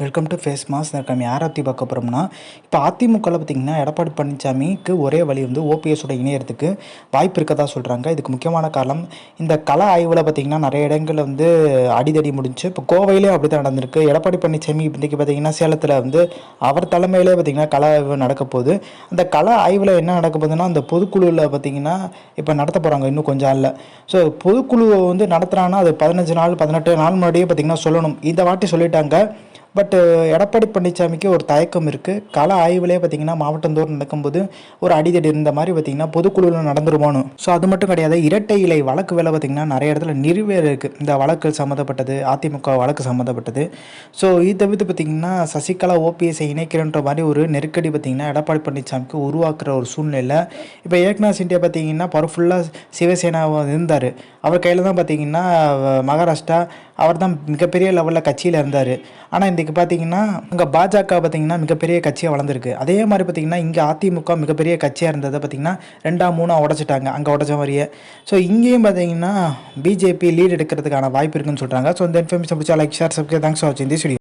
Welcome to face mass நம்ம யாரை பற்றி பார்க்க போகிறோம்னா இப்போ அதிமுகவில் பார்த்தீங்கன்னா எடப்பாடி பழனிசாமிக்கு ஒரே வழி வந்து ஓபிஎஸோட இணையறதுக்கு வாய்ப்பு இருக்கதா சொல்கிறாங்க இதுக்கு முக்கியமான காரணம் இந்த கல ஆய்வில் பார்த்தீங்கன்னா நிறைய இடங்களில் வந்து அடிதடி முடிஞ்சு இப்போ கோவையிலே அப்படி தான் நடந்திருக்கு. எடப்பாடி பழனிசாமி இன்றைக்கி பார்த்திங்கன்னா சேலத்தில் வந்து அவர் தலைமையிலே பார்த்தீங்கன்னா கல ஆய்வு நடக்க போகுது. அந்த கல ஆய்வில் என்ன நடக்க போகுதுன்னா அந்த பொதுக்குழுவில் பார்த்தீங்கன்னா இப்போ நடத்த போகிறாங்க இன்னும் கொஞ்சம் இல்லை ஸோ பொதுக்குழுவை வந்து நடத்துகிறாங்கன்னா அது பதினஞ்சு நாள் பதினெட்டு நாள் முன்னாடியே பார்த்திங்கன்னா சொல்லணும். இந்த வாட்டி சொல்லிட்டாங்க பட்டு எடப்பாடி பழனிசாமிக்கு ஒரு தயக்கம் இருக்குது கள ஆய்வுலேயே பார்த்தீங்கன்னா மாவட்டந்தோறும் நடக்கும்போது ஒரு அடிதடி இருந்த மாதிரி பார்த்தீங்கன்னா பொதுக்குழுவில் நடந்துருவானு ஸோ அது மட்டும் கிடையாது. இரட்டை இலை வழக்கு வேலை பார்த்திங்கன்னா நிறைய இடத்துல நிறுவேறு இருக்குது இந்த வழக்கு சம்மந்தப்பட்டது அதிமுக வழக்கு சம்மந்தப்பட்டது. ஸோ இது தவிர்த்து பார்த்தீங்கன்னா சசிகலா ஓபிஎஸ்ஐ இணைக்கிறன்ற மாதிரி ஒரு நெருக்கடி பார்த்தீங்கன்னா எடப்பாடி பழனிசாமிக்கு உருவாக்குற ஒரு சூழ்நிலை. இப்போ ஏக்நாத் சிண்டியா பார்த்திங்கன்னா பவர்ஃபுல்லாக சிவசேனாவாக இருந்தார். அவர் கையில் தான் பார்த்தீங்கன்னா மகாராஷ்டிரா அவர் தான் மிகப்பெரிய லெவலில் கட்சியில் இருந்தார். ஆனால் இன்றைக்கி பார்த்தீங்கன்னா இங்கே பாஜக பார்த்தீங்கன்னா மிகப்பெரிய கட்சியாக வளர்ந்துருக்கு. அதே மாதிரி பார்த்தீங்கன்னா இங்கே அதிமுக மிகப்பெரிய கட்சியாக இருந்ததை பார்த்தீங்கன்னா ரெண்டாம் மூணாக உடச்சிட்டாங்க. அங்கே உடச்ச மாதிரியே. ஸோ இங்கேயும் பார்த்தீங்கன்னா பிஜேபி லீட் எடுக்கிறதுக்கான வாய்ப்பு இருக்குன்னு சொல்கிறாங்க ஸோ இந்த இன்ஃபர்மேஷன் பிடிச்சா like share subscribe thanks for வாட்சிங் திஸ்